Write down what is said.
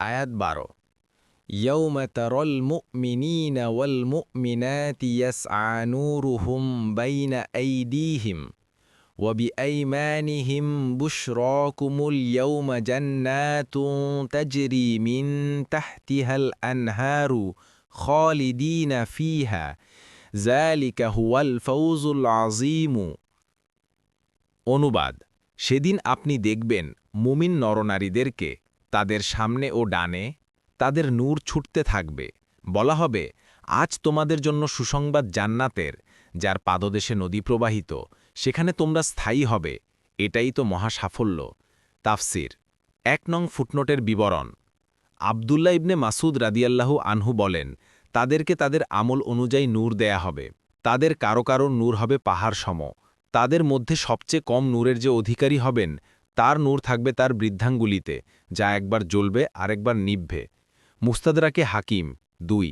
আয়াত বারো يوم ترى المؤمنين والمؤمنات يسعى نورهم بين أيديهم وبأيمانهم بشراكم اليوم جنات تجري من تحتها الأنهار خالدين فيها ذلك هو الفوز العظيم অনুবাদ সেদিন আপনি দেখবেন মুমিন নরনারীদেরকে তাদের সামনে ও ডানে তাদের নূর ছুটতে থাকবে। বলা হবে, আজ তোমাদের জন্য সুসংবাদ জান্নাতের, যার পাদদেশে নদী প্রবাহিত, সেখানে তোমরা স্থায়ী হবে। এটাই তো মহা সাফল্য। তাফসির, এক নং ফুটনোটের বিবরণ। আবদুল্লাহ ইবনে মাসুদ রাদিয়াল্লাহু আনহু বলেন, তাদেরকে তাদের আমল অনুযায়ী নূর দেয়া হবে। তাদের কারও কারও নূর হবে পাহাড় সম। তাদের মধ্যে সবচেয়ে কম নূরের যে অধিকারী হবেন তার নূর থাকবে তার বৃদ্ধাঙ্গুলিতে যা একবার জ্বলবে আরেকবার নিভবে। মুস্তাদরাকে হাকিম দুই।